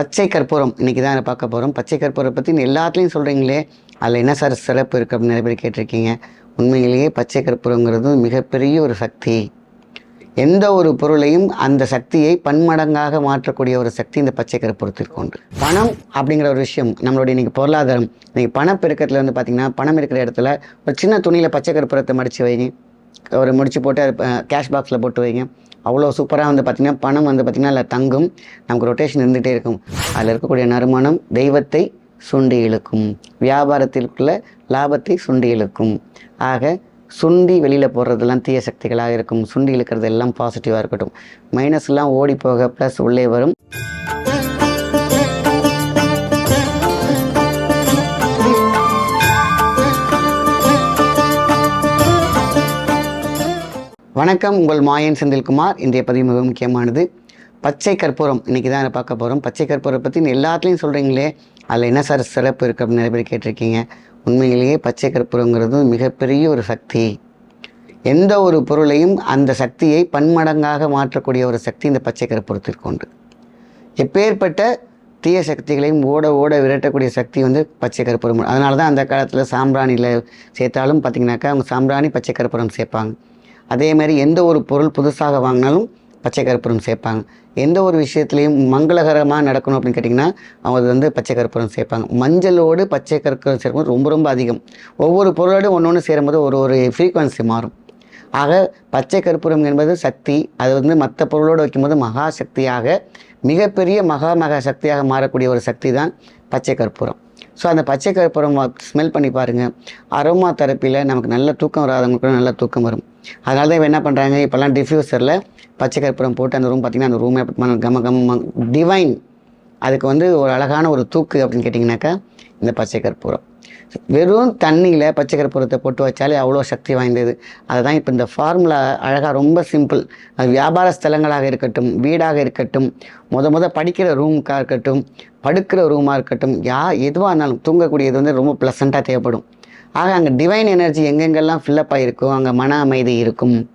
பச்சை கற்பூரம் இன்றைக்கி தான் பார்க்க போகிறோம் பச்சை கற்பூரம் பற்றி எல்லாத்துலேயும் சொல்கிறீங்களே அதில் என்ன சார் சிறப்பு இருக்குது அப்படின்னு நிறைய பேர் கேட்டிருக்கீங்க. உண்மையிலேயே பச்சை கற்பூரங்கிறது மிகப்பெரிய ஒரு சக்தி. எந்த ஒரு பொருளையும் அந்த சக்தியை பன்மடங்காக மாற்றக்கூடிய ஒரு சக்தி இந்த பச்சை கற்பூரத்திற்கு உண்டு. பணம் அப்படிங்கிற ஒரு விஷயம் நம்மளுடைய இன்றைக்கி பொருளாதாரம். இன்றைக்கி பணப்பெருக்கத்தில் வந்து பார்த்திங்கன்னா பணம் இருக்கிற இடத்துல ஒரு சின்ன துணியில் பச்சை கற்பூரத்தை மடித்து வைங்க. ஒரு முடிச்சு போட்டு அது கேஷ் பாக்ஸில் போட்டு வைங்க. அவ்வளோ சூப்பராக வந்து பார்த்திங்கன்னா பணம் வந்து பார்த்திங்கன்னா அதில் தங்கும். நமக்கு ரொட்டேஷன் இருந்துகிட்டே இருக்கும். அதில் இருக்கக்கூடிய நறுமணம் தெய்வத்தை சுண்டி இழுக்கும். வியாபாரத்திற்குள்ள லாபத்தை சுண்டி இழுக்கும். ஆக சுண்டி வெளியில் போடுறதெல்லாம் தீய சக்திகளாக இருக்கும். சுண்டி இழுக்கிறது எல்லாம் பாசிட்டிவாக இருக்கட்டும். மைனஸ்லாம் ஓடி போக ப்ளஸ் உள்ளே வரும். வணக்கம் உங்கள் மாயன் செந்தில்குமார். இன்றைய பதிவு மிக முக்கியமானது. பச்சை கற்பூரம் இன்றைக்கி தான் பார்க்க போகிறோம் பச்சை கற்பூரம் பற்றி எல்லாத்துலேயும் சொல்கிறீங்களே அதில் என்ன சார் சிறப்பு இருக்குது அப்படின்னு நிறைய பேர் கேட்டிருக்கீங்க. உண்மையிலேயே பச்சை கற்பூரங்கிறது மிகப்பெரிய ஒரு சக்தி. எந்த ஒரு பொருளையும் அந்த சக்தியை பன்மடங்காக மாற்றக்கூடிய ஒரு சக்தி இந்த பச்சை கற்பூரத்திற்கு உண்டு. எப்பேற்பட்ட தீய சக்திகளையும் ஓட ஓட விரட்டக்கூடிய சக்தி வந்து பச்சை கற்பூரம். அதனால தான் அந்த காலத்தில் சாம்பிராணியில் சேர்த்தாலும் பார்த்திங்கனாக்கா அவங்க சாம்பிராணி பச்சை கற்பூரம் சேர்ப்பாங்க. அதே மாதிரி எந்த ஒரு பொருள் புதுசாக வாங்கினாலும் பச்சை கற்பூரம் சேர்ப்பாங்க. எந்த ஒரு விஷயத்துலையும் மங்களகரமாக நடக்கணும் அப்படின்னு கேட்டிங்கன்னா அவங்க வந்து பச்சை கற்பூரம் சேர்ப்பாங்க. மஞ்சளோடு பச்சை கற்பூரம் சேர்க்கும்போது ரொம்ப ரொம்ப அதிகம். ஒவ்வொரு பொருளோடு ஒன்று ஒன்று சேரும்போது ஒரு ஒரு ஃப்ரீக்குவன்சி மாறும். ஆக பச்சை கற்பூரம் என்பது சக்தி அது வந்து மற்ற பொருளோடு வைக்கும்போது மகா சக்தியாக மிகப்பெரிய மகா மகா சக்தியாக மாறக்கூடிய ஒரு சக்தி தான் பச்சை கற்பூரம் ஸோ அந்த பச்சை கற்பூரம் ஸ்மெல் பண்ணி பாருங்கள் அரோமா தெரப்பியில் நமக்கு நல்ல தூக்கம் வராதவங்களுக்கு நல்ல தூக்கம் வரும். அதனால தான் இவன் என்ன பண்ணுறாங்க இப்போல்லாம் டிஃப்யூசரில் பச்சை கற்பூரம் போட்டு அந்த ரூம் பார்த்திங்கன்னா அந்த ரூமே கம கம டிவைன் அதுக்கு வந்து ஒரு அழகான ஒரு தூக்கு அப்படின்னு கேட்டிங்கனாக்கா இந்த பச்சை கற்பூரம். வெறும் தண்ணியில் பச்சை கற்பூரத்தை போட்டு வச்சாலே அவ்வளோ சக்தி வாய்ந்தது. அதுதான் இப்போ இந்த ஃபார்முலா அழகாக ரொம்ப சிம்பிள் அது வியாபார ஸ்தலங்களாக இருக்கட்டும் வீடாக இருக்கட்டும் முத முத படிக்கிற ரூமுக்காக இருக்கட்டும் படுக்கிற ரூமாக இருக்கட்டும் யா எதுவாக இருந்தாலும் தூங்கக்கூடியது வந்து ரொம்ப ப்ளசண்ட்டாக தேவைப்படும். ஆக அங்கே டிவைன் எனர்ஜி எங்கெங்கெல்லாம் ஃபில்லப் ஆகிருக்கோ அங்கே மன அமைதி இருக்கும்.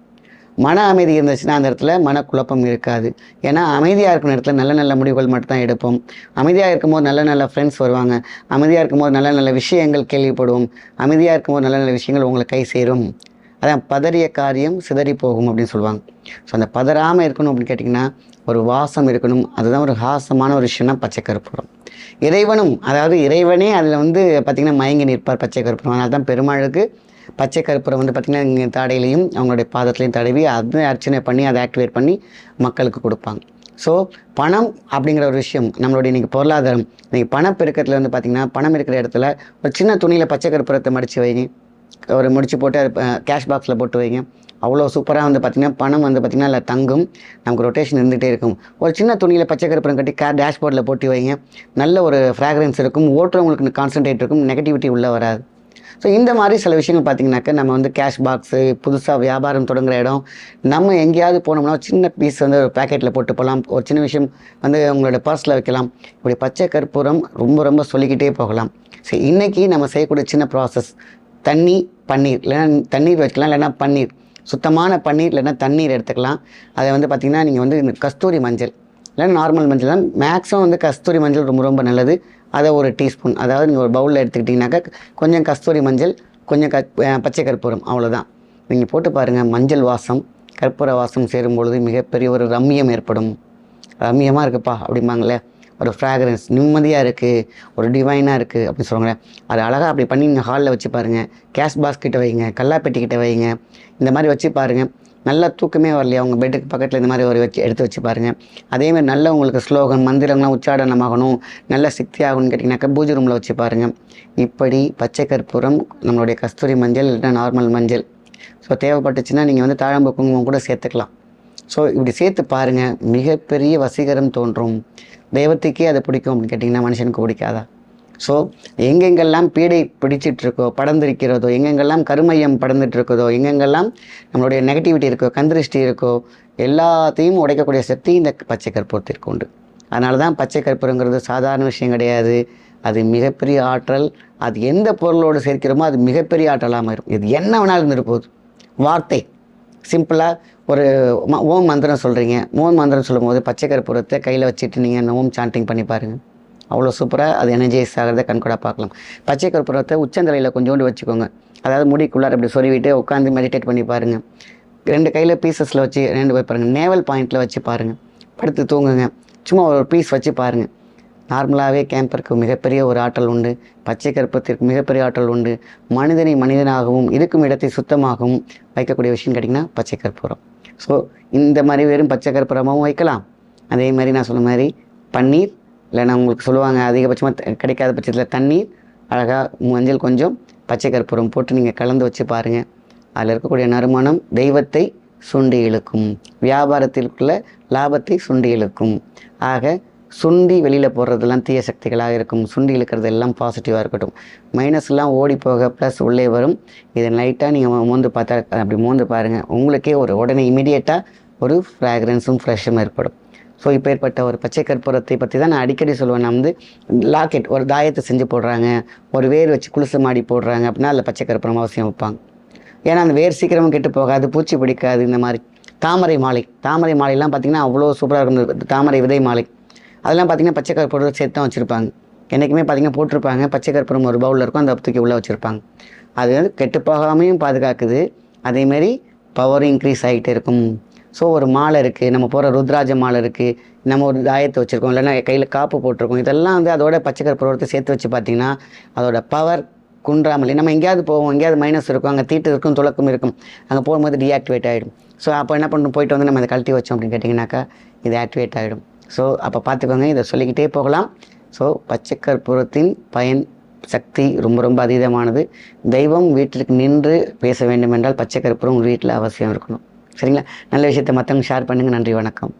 மன அமைதி இருந்துச்சுன்னா அந்த இடத்துல மனக்குழப்பம் இருக்காது. ஏன்னா அமைதியாக இருக்கிற இடத்துல நல்ல நல்ல முடிவுகள் மட்டும்தான் எடுப்போம். அமைதியாக இருக்கும்போது நல்ல நல்ல ஃப்ரெண்ட்ஸ் வருவாங்க. அமைதியாக இருக்கும்போது நல்ல நல்ல விஷயங்கள் கேள்விப்படுவோம் அமைதியாக இருக்கும்போது நல்ல நல்ல விஷயங்கள் உங்களை கை சேரும். அதான் பதறிய காரியம் சிதறி போகும் அப்படின்னு சொல்லுவாங்க. ஸோ அந்த பதறாமல் இருக்கணும் அப்படின்னு கேட்டிங்கன்னா ஒரு வாசம் இருக்கணும். அதுதான் ஒரு ஹாசமான ஒரு விஷயம்னா பச்சை இறைவனும் அதாவது இறைவனே அதில் வந்து பார்த்திங்கன்னா மயங்கி நிற்பார் பச்சை கற்பூரம் அதனால தான் பெருமாளுக்கு பச்சை கற்பூரம் வந்து பார்த்திங்கன்னா இங்கே தாடையிலையும் அவங்களுடைய பாதத்துலையும் தடவி அதை அர்ச்சனை பண்ணி அதை ஆக்டிவேட் பண்ணி மக்களுக்கு கொடுப்பாங்க. ஸோ பணம் அப்படிங்கிற ஒரு விஷயம் நம்மளுடைய இன்றைக்கி பொருளாதாரம் இன்றைக்கி பணப்பெருக்கத்தில் வந்து பார்த்திங்கன்னா பணம் இருக்கிற இடத்துல ஒரு சின்ன துணியில் பச்சை கற்பூரத்தை மடித்து வைங்க. ஒரு முடிச்சு போட்டு அது கேஷ் பாக்ஸில் போட்டு வைங்க. அவ்வளோ சூப்பராக வந்து பார்த்திங்கன்னா பணம் வந்து பார்த்திங்கன்னா அதில் தங்கும். நமக்கு ரொட்டேஷன் இருந்துகிட்டே இருக்கும். ஒரு சின்ன துணியில் பச்சை கருப்பரம் கட்டி கார் டேஷ்போர்டில் போட்டு வைங்க. நல்ல ஒரு ஃப்ராக்ரன்ஸ் இருக்கும். ஓட்டுறவங்களுக்கு கான்சன்ட்ரேட் இருக்கும். நெகட்டிவிட்டி உள்ளே வராது. ஸோ இந்த மாதிரி சில விஷயங்கள் பார்த்திங்கனாக்கா நம்ம வந்து கேஷ் பாக்ஸு புதுசாக வியாபாரம் தொடங்குகிற இடம். நம்ம எங்கேயாவது போனோம்னா சின்ன பீஸ் வந்து ஒரு பேக்கெட்டில் போட்டு போகலாம் ஒரு சின்ன விஷயம் வந்து உங்களோட பர்ஸில் வைக்கலாம். இப்படி பச்சை கற்பூரம் ரொம்ப ரொம்ப சொல்லிக்கிட்டே போகலாம். ஸோ இன்றைக்கி நம்ம செய்யக்கூடிய சின்ன ப்ராசஸ் தண்ணி பன்னீர். இல்லைன்னா தண்ணீர் வைக்கலாம் இல்லைன்னா பன்னீர். சுத்தமான பன்னீர் இல்லைன்னா தண்ணீர் எடுத்துக்கலாம். அதை வந்து பார்த்திங்கன்னா நீங்கள் வந்து இந்த கஸ்தூரி மஞ்சள் இல்லைன்னா நார்மல் மஞ்சள் தான். மேக்ஸிமம் வந்து கஸ்தூரி மஞ்சள் ரொம்ப ரொம்ப நல்லது. அதை ஒரு டீஸ்பூன் அதாவது நீங்கள் ஒரு பவுலில் எடுத்துக்கிட்டிங்கனாக்கா கொஞ்சம் கஸ்தூரி மஞ்சள் கொஞ்சம் க பச்சை கற்பூரம் அவ்வளோதான் நீங்கள் போட்டு பாருங்கள் மஞ்சள் வாசம் கற்பூர வாசம் சேரும் பொழுது மிகப்பெரிய ஒரு ரம்மியம் ஏற்படும். ரம்மியமாக இருக்குப்பா அப்படிம்பாங்களே ஒரு ஃப்ராக்ரன்ஸ் நிம்மதியாக இருக்குது ஒரு டிவைனாக இருக்குது அப்படின்னு சொல்லுவாங்களே அது அழகாக அப்படி பண்ணி நீங்கள் ஹாலில் வச்சு பாருங்கள் கேஷ் பாஸ்கிட்ட வைங்க கல்லாப்பெட்டி கிட்ட வைங்க. இந்த மாதிரி வச்சு பாருங்கள் நல்ல தூக்கமே வரலையா? உங்கள் பெட்டுக்கு பக்கத்தில் இந்த மாதிரி ஒரு வச்சு எடுத்து வச்சு பாருங்கள் அதேமாதிரி நல்ல உங்களுக்கு ஸ்லோகம் மந்திரங்கள்லாம் உச்சாடனமாகணும் நல்ல சக்தி ஆகணும்னு கேட்டிங்கனாக்கா பூஜை ரூமில் வச்சு பாருங்கள் இப்படி பச்சை கற்பூரம் நம்மளுடைய கஸ்தூரி மஞ்சள் இல்லைன்னா நார்மல் மஞ்சள். ஸோ தேவைப்பட்டுச்சுன்னா நீங்கள் வந்து தாழம்பு குங்குமம் கூட சேர்த்துக்கலாம். ஸோ இப்படி சேர்த்து பாருங்கள் மிகப்பெரிய வசீகரம் தோன்றும். தெய்வத்துக்கே அது பிடிக்கும் அப்படின்னு கேட்டிங்கன்னா மனுஷனுக்கு பிடிக்காதா? ஸோ எங்கெங்கெல்லாம் பீடை பிடிச்சிட்டு இருக்கோ படர்ந்திருக்கிறதோ எங்கெங்கெல்லாம் கருமையம் படர்ந்துட்டு இருக்குதோ எங்கெங்கெல்லாம் நம்மளுடைய நெகட்டிவிட்டி இருக்கோ கந்திருஷ்டி இருக்கோ எல்லாத்தையும் உடைக்கக்கூடிய சக்தி இந்த பச்சை கற்பூரத்திற்கு உண்டு. அதனால தான் பச்சை கற்பூரங்கிறது சாதாரண விஷயம் கிடையாது. அது மிகப்பெரிய ஆற்றல். அது எந்த பொருளோடு சேர்க்கிறோமோ அது மிகப்பெரிய ஆற்றலாக மாறும். இது என்ன வேணாலும் இருந்துட்டு வார்த்தை. சிம்பிளாக ஒரு ம- ஓம் மந்திரம் சொல்கிறீங்க ஓம் மந்திரம் சொல்லும்போது பச்சை கற்பூரத்தை கையில் வச்சுட்டு நீங்கள் அந்த ஓம் சாண்டிங் பண்ணி பாருங்கள் அவ்வளோ சூப்பராக அது எனர்ஜைஸ் ஆகிறத கண்கூடாக பார்க்கலாம். பச்சை கற்பூரத்தை உச்சந்தலையில் கொஞ்சோண்டு வச்சுக்கோங்க. அதாவது முடிக்குள்ளார அப்படி சொல்லிவிட்டு உட்காந்து மெடிடேட் பண்ணி பாருங்கள் ரெண்டு கையில் பீசஸில் வச்சு ரெண்டு போய் பாருங்கள் நேவல் பாயிண்ட்டில் வச்சு பாருங்கள் படுத்து தூங்குங்க. சும்மா ஒரு பீஸ் வச்சு பாருங்கள் நார்மலாகவே கேம்பருக்கு மிகப்பெரிய ஒரு ஆற்றல் உண்டு பச்சை கருப்பத்திற்கு மிகப்பெரிய ஆற்றல் உண்டு. மனிதனை மனிதனாகவும் இருக்கும் இடத்தை சுத்தமாகவும் வைக்கக்கூடிய விஷயம் கேட்டிங்கன்னா பச்சை கற்பூரம். ஸோ இந்த மாதிரி வெறும் பச்சை கற்பூரமாகவும் வைக்கலாம். அதே மாதிரி நான் சொன்ன மாதிரி பன்னீர் இல்லைன்னா உங்களுக்கு சொல்லுவாங்க அதிகபட்சமாக கிடைக்காத பட்சத்தில் தண்ணீர் அழகாக மஞ்சள் கொஞ்சம் பச்சை கற்பூரம் போட்டு நீங்கள் கலந்து வச்சு பாருங்கள் அதில் இருக்கக்கூடிய நறுமணம் தெய்வத்தை சுண்டி இழுக்கும் வியாபாரத்திற்குள்ள லாபத்தை சுண்டி இழுக்கும் ஆக சுண்டி வெளியில் போடுறதெல்லாம் தீய சக்திகளாக இருக்கும். சுண்டி இழுக்கிறது எல்லாம் பாசிட்டிவாக இருக்கட்டும். மைனஸ்லாம் ஓடி போக ப்ளஸ் உள்ளே வரும். இதை லைட்டாக நீங்கள் மோந்து பார்த்தா அப்படி மோந்து பாருங்கள் உங்களுக்கே ஒரு உடனே இமிடியேட்டாக ஒரு ஃப்ராக்ரன்ஸும் ஃப்ரெஷ்ஷும் ஏற்படும். ஸோ இப்போ ஏற்பட்ட ஒரு பச்சை கற்பூரத்தை பற்றி தான் நான் அடிக்கடி சொல்லுவேன். நான் வந்து லாக்கெட் ஒரு தாயத்தை செஞ்சு போடுறாங்க. ஒரு வேர் வச்சு குலுசு மாடி போடுறாங்க அப்படின்னா அதில் பச்சை கற்பூரம் அவசியம் வைப்பாங்க. ஏன்னா அந்த வேர் சீக்கிரமும் கெட்டு போகாது பூச்சி பிடிக்காது இந்த மாதிரி. தாமரை மாலை தாமரை மாலைலாம் பார்த்திங்கன்னா அவ்வளோ சூப்பராக இருக்கும். தாமரை விதை மாலை. அதெல்லாம் பார்த்திங்கன்னா பச்சை கற்பூரம் சேர்த்து தான் வச்சுருப்பாங்க. என்றைக்குமே பார்த்திங்கன்னா போட்டிருப்பாங்க. பச்சை கற்பூரம் ஒரு பவுலில் இருக்கும். அந்த தூக்கி உள்ளே வச்சுருப்பாங்க. அது வந்து கெட்டு போகாமையும் பாதுகாக்குது. அதேமாரி பவரும் இன்க்ரீஸ் ஆகிட்டே இருக்கும். ஸோ ஒரு மாலை இருக்குது நம்ம போகிற ருத்ராஜ மாலை இருக்குது நம்ம ஒரு தாயத்தை வச்சுருக்கோம். இல்லைன்னா கையில் காப்பு போட்டிருக்கோம். இதெல்லாம் வந்து அதோட பச்சை கற்பூரத்தை சேர்த்து வச்சு பார்த்திங்கன்னா அதோட பவர் குன்றாமல் நம்ம எங்கேயாவது போவோம். எங்கேயாவது மைனஸ் இருக்கும். அங்கே தீட்டு இருக்கும் துளக்கம் இருக்கும். அங்கே போகும்போது டீஆக்டிவேட் ஆகிடும் ஸோ அப்போ என்ன பண்ணணும் போயிட்டு வந்து நம்ம அதை கழட்டி வச்சோம் அப்படின்னு கேட்டிங்கனாக்கா இது ஆக்டிவேட் ஆகிடும் ஸோ அப்போ பார்த்துக்கோங்க இதை சொல்லிக்கிட்டே போகலாம். ஸோ பச்சை கற்பூரத்தின் பயன் சக்தி ரொம்ப ரொம்ப அதீதமானது. தெய்வம் வீட்டிற்கு நின்று பேச வேண்டும் என்றால் பச்சை கற்பூரம் உங்கள் வீட்டில் அவசியம் இருக்கணும். சரிங்களா? நல்ல விஷயத்தை மற்றவங்க ஷேர் பண்ணுங்கள் நன்றி வணக்கம்.